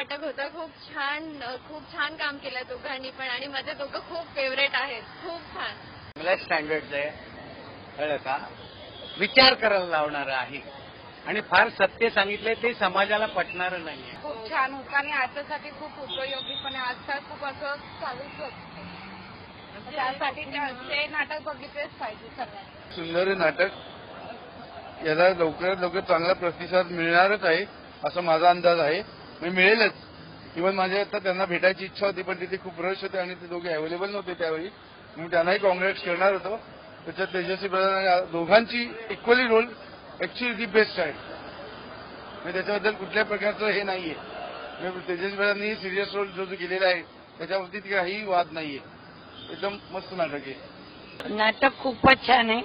नाटक होतं. खूप छान खूप छान काम केलं दोघांनी पण आणि माझे दोघं खूप फेवरेट आहेत. खूप छान. चांगल्या स्टँडर्डचं आहे. कळलं का? विचार करायला लावणारं आहे. आणि फार सत्य सांगितलंय ते समाजाला पटणारं नाहीये खूप छान होतं आणि आजच्यासाठी खूप उपयोगी पण आहे आजकाल खूप असं चालूच होतं. त्यासाठी त्या- ते नाटक बघितलेच पाहिजे सगळ्यांनी. सुंदर नाटक. याला लवकरात लवकर चांगला प्रतिसाद मिळणारच आहे असा माझा अंदाज आहे. म्हणजे मिळेलच. इव्हन माझ्या आता त्यांना भेटायची इच्छा होती पण तिथे खूप रश होते आणि ते दोघे अवेलेबल नव्हते त्यावेळी. मी त्यांनाही कॉंग्रेस करणार होतो. त्याच्यात तेजस्वी प्रधान दोघांची equally role actually the best आहे. म्हणजे त्याच्याबद्दल कुठल्या प्रकारचं हे नाहीये. म्हणजे तेजस्वी प्रधानांनी सिरियस रोल जो जो केलेला आहे त्याच्यावरती काही वाद नाहीये. एकदम मस्त नाटक आहे. नाटक खूपच छान आहे.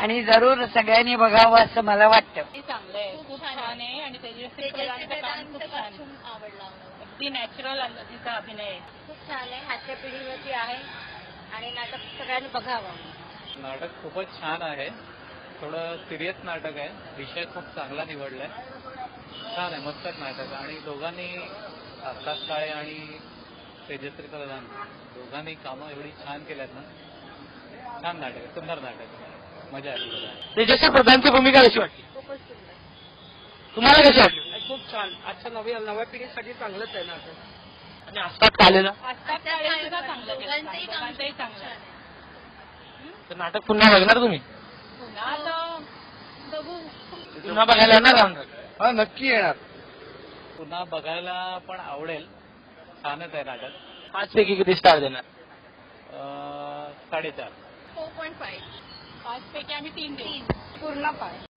आणि जरूर सगळ्यांनी बघावं असं मला वाटतं. चांगलं आहे खूप छान आहे. आणि तेजस्वी प्रधानचं काम खूप छान. आहे. आवडला अगदी नॅचरल तिचा अभिनय. आहे खूप छान आहे. हास्य पिढीवरती आहे. आणि नाटक सगळ्यांनी बघावं. नाटक खूपच छान आहे. थोडं सिरियस नाटक आहे. विषय खूप चांगला निवडलाय. छान आहे. मस्त नाटक. आणि दोघांनी आकाश काळे आणि तेजश्री प्रधान दोघांनी कामं एवढी छान केल्यात ना. छान नाटक आहे. सुंदर नाटक आहे. मजा आली. बघायला. तेजस्वी प्रधानची भूमिका कशी वाटली? तुम्हाला कशी वाटली? खूप छान. आजच्या नव्या नव्या पिढीसाठी चांगलंच आहे नाटक आणि कालेला? आहे. तर नाटक पुन्हा बघणार तुम्ही? पुन्हा बघायला येणार हा नक्की येणार. पुन्हा बघायला पण आवडेल. छानच आहे नाटक. पाच पैकी किती स्टार देणार? साडेचार. Four point five. पाच पैकी आम्ही तीन तीन. पूर्ण पाच.